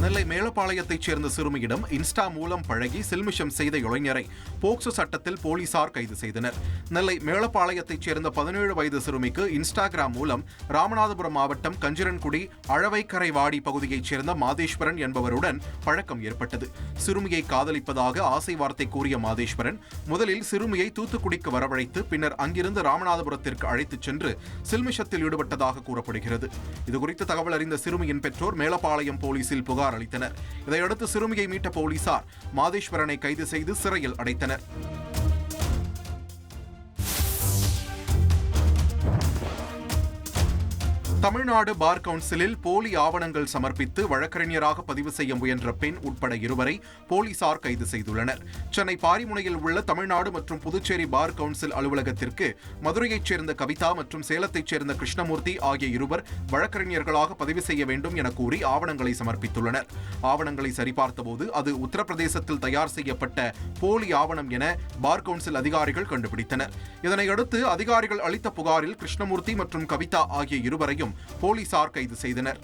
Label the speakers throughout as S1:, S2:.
S1: நெல்லை மேலப்பாளையத்தைச் சேர்ந்த சிறுமியிடம் இன்ஸ்டா மூலம் பழகி சில்மிஷம் செய்த இளைஞரை போக்சோ சட்டத்தில் போலீசார் கைது செய்தனர். நெல்லை மேலப்பாளையத்தைச் சேர்ந்த பதினேழு வயது சிறுமிக்கு இன்ஸ்டாகிராம் மூலம் ராமநாதபுரம் மாவட்டம் கஞ்சிரன்குடி அழவைக்கரை வாடி பகுதியைச் சேர்ந்த மாதேஸ்வரன் என்பவருடன் பழக்கம் ஏற்பட்டது. சிறுமியை காதலிப்பதாக ஆசை வார்த்தை கூறிய மாதேஸ்வரன் முதலில் சிறுமியை தூத்துக்குடிக்கு வரவழைத்து பின்னர் அங்கிருந்து ராமநாதபுரத்திற்கு அழைத்துச் சென்று சில்மிஷத்தில் ஈடுபட்டதாக கூறப்படுகிறது. இதுகுறித்து தகவல் அறிந்த சிறுமியின் பெற்றோர் மேலப்பாளையம் போலீசில் புகார் அளித்தனர் இதையடுத்து சிறுமியை மீட்ட போலீசார் மாதேஸ்வரனை கைது செய்து சிறையில் அடைத்தனர். தமிழ்நாடு பார் கவுன்சிலில் போலி ஆவணங்கள் சமர்ப்பித்து வழக்கறிஞராக பதிவு செய்ய முயன்ற பெண் உட்பட இருவரை போலீசார் கைது செய்துள்ளனர். சென்னை பாரிமுனையில் உள்ள தமிழ்நாடு மற்றும் புதுச்சேரி பார் கவுன்சில் அலுவலகத்திற்கு மதுரையைச் சேர்ந்த கவிதா மற்றும் சேலத்தைச் சேர்ந்த கிருஷ்ணமூர்த்தி ஆகிய இருவர் வழக்கறிஞர்களாக பதிவு செய்ய வேண்டும் என கூறி ஆவணங்களை சமர்ப்பித்துள்ளனர். ஆவணங்களை சரிபார்த்தபோது அது உத்தரப்பிரதேசத்தில் தயார் செய்யப்பட்ட போலி ஆவணம் என பார் கவுன்சில் அதிகாரிகள் கண்டுபிடித்தனர். இதனையடுத்து அதிகாரிகள் அளித்த புகாரில் கிருஷ்ணமூர்த்தி மற்றும் கவிதா ஆகிய இருவரையும் போலீசார் கைது செய்தனர்.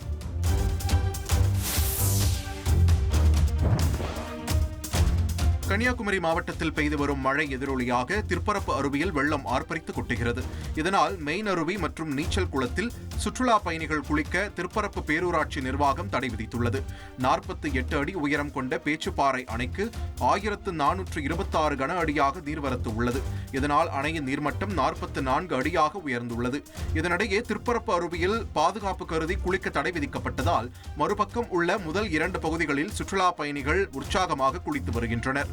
S1: கன்னியாகுமரி மாவட்டத்தில் பெய்து வரும் மழை எதிரொலியாக திருப்பரப்பு அருவியில் வெள்ளம் ஆர்ப்பரித்து கொட்டுகிறது. இதனால் மெயின் அருவி மற்றும் நீச்சல் குளத்தில் சுற்றுலா பயணிகள் குளிக்க திருப்பரப்பு பேரூராட்சி நிர்வாகம் தடை விதித்துள்ளது. நாற்பத்தி எட்டு அடி உயரம் கொண்ட பேச்சுப்பாறை அணைக்கு ஆயிரத்து நானூற்று இருபத்தாறு கன அடியாக நீர்வரத்து உள்ளது. இதனால் அணையின் நீர்மட்டம் நாற்பத்தி நான்கு அடியாக உயர்ந்துள்ளது. இதனிடையே திருப்பரப்பு அருவியில் பாதுகாப்பு கருதி குளிக்க தடை விதிக்கப்பட்டதால் மறுபக்கம் உள்ள முதல் இரண்டு பகுதிகளில் சுற்றுலா பயணிகள் உற்சாகமாக குளித்து வருகின்றனர்.